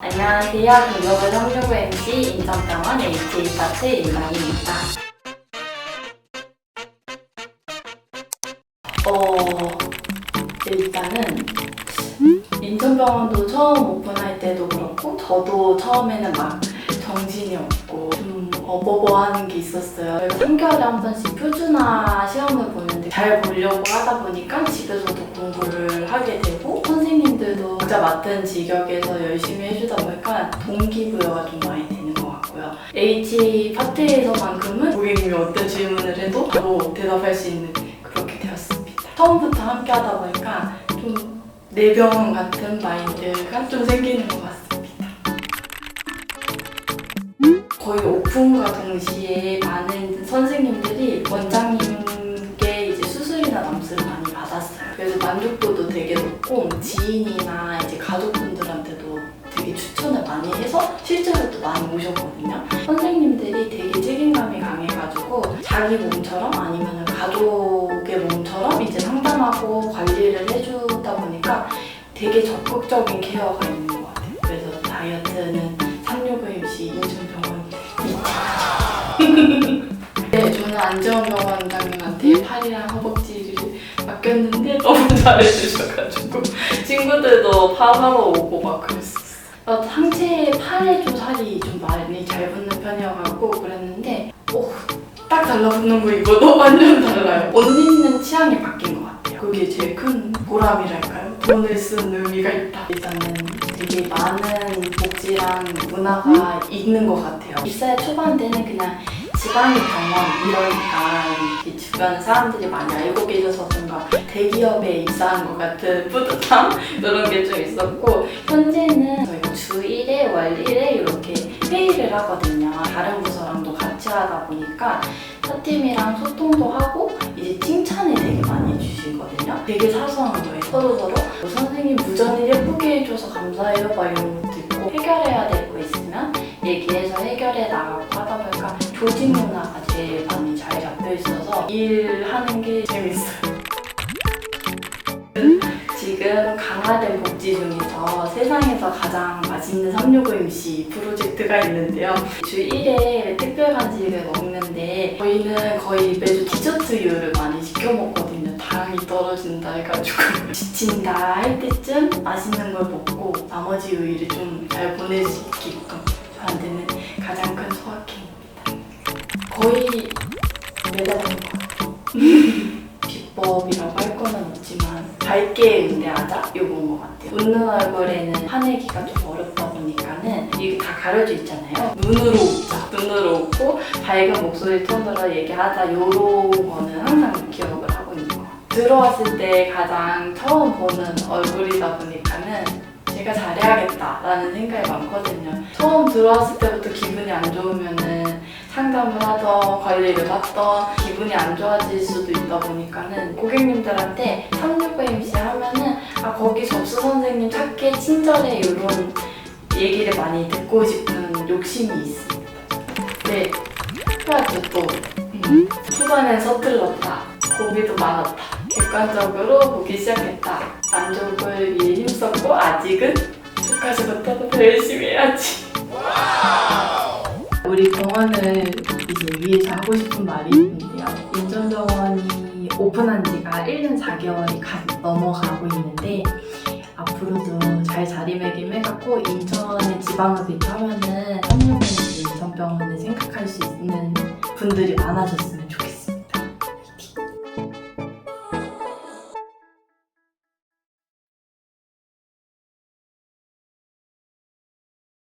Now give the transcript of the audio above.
안녕하세요. 글로벌 성교부 MC 인천병원 H파트 임상입니다. 어, 일단은 인천병원도 처음 오픈할 때도 그렇고 저도 처음에는 막 정신이 없고 좀 어버버하는 게 있었어요. 3개월에 한 번씩 표준화 시험을 보는데 잘 보려고 하다 보니까 집에서도 공부를 하게 되고 선생님들도 각자 맡은 직역에서 열심히 해주다 보니까 동기부여가 좀 많이 되는 것 같고요. H 파트에서만큼은 고객님이 어떤 질문을 해도 바로 대답할 수 있는 그렇게 되었습니다. 처음부터 함께 하다 보니까 좀 내병 같은 마인드가 좀 생기는 것 같습니다. 거의 오픈과 동시에 많은 선생님들이 원장님 만족도도 되게 높고 지인이나 이제 가족분들한테도 되게 추천을 많이 해서 실제로 또 많이 오셨거든요. 선생님들이 되게 책임감이 강해가지고 자기 몸처럼 아니면 가족의 몸처럼 이제 상담하고 관리를 해주다 보니까 되게 적극적인 케어가 있는 것 같아요. 그래서 다이어트는 365MC 인천병원 네, 저는 안재원 병원장님한테 팔이랑 허벅지를 맡겼는데 너무 잘해주셔가지고 친구들도 파하러 오고 막 그랬었어요. 어, 상체 팔에 좀 살이 좀 많이 잘 붙는 편이어가지고 그랬는데 오, 딱 달라붙는 거 이거도 완전 달라요. 언니는 취향이 바뀐 것 같아요. 그게 제일 큰 보람이랄까요? 돈을 쓴 의미가 있다. 일단은 되게 많은 복지랑 문화가 있는 것 같아요. 입사 초반 때는 그냥 지방이 병원 이러니까 이렇게 주변 사람들이 많이 알고 계셔서 뭔가 대기업에 입사한 것 같은 뿌듯함 이런 게 좀 있었고 현재는 저희가 주 1회, 월 1회 이렇게 회의를 하거든요. 다른 부서랑도 같이 하다 보니까 사팀이랑 소통도 하고 이제 칭찬을 되게 많이 해주시거든요. 되게 사소한 거예요. 서로서로 뭐 선생님 무전을 예쁘게 해줘서 감사해요 막 이런 것도 있고 해결해야 될 조직 문화가 제일 많이 잘 잡혀 있어서 일하는 게 재밌어요. 지금 강화된 복지 중에서 세상에서 가장 맛있는 365MC 프로젝트가 있는데요. 주 1회 특별 간식을 먹는데 저희는 거의 매주 디저트류를 많이 시켜 먹거든요. 당이 떨어진다 해가지고 지친다 할 때쯤 맛있는 걸 먹고 나머지 요일을 좀 잘 보낼 수 있게끔 저한테는 거의 매달 된것 같아요. 비법이라고 할 거는 없지만 밝게 응대하자 요건 것 같아요. 웃는 얼굴에는 화내기가 좀 어렵다 보니까는 이게 다 가려져 있잖아요. 눈으로 웃자. 눈으로 웃고 밝은 목소리 톤으로 얘기하자 요런 거는 항상 기억을 하고 있는 것 같아요. 들어왔을 때 가장 처음 보는 얼굴이다 보니까는 제가 잘해야겠다라는 생각이 많거든요. 처음 들어왔을 때부터 기분이 안 좋으면은 상담을 하던 관리를 받던 기분이 안 좋아질 수도 있다 보니까는 고객님들한테 365MC 하면은 아 거기 접수 선생님 착해 친절해 이런 얘기를 많이 듣고 싶은 욕심이 있습니다. 네, 그래가지고 또 음, 초반엔 서툴렀다, 고비도 많았다, 객관적으로 보기 시작했다, 만족을 위해 힘썼고 아직은 끝까지 못하고 더 열심히 해야지. 우리 병원을 이제 위해서 하고 싶은 말이 있는데요. 인천병원이 오픈한 지가 1년 4개월이 가, 넘어가고 있는데 앞으로도 잘 자리매김해갖고 인천에 지방을 365 인천병원을 생각할 수 있는 분들이 많아졌으면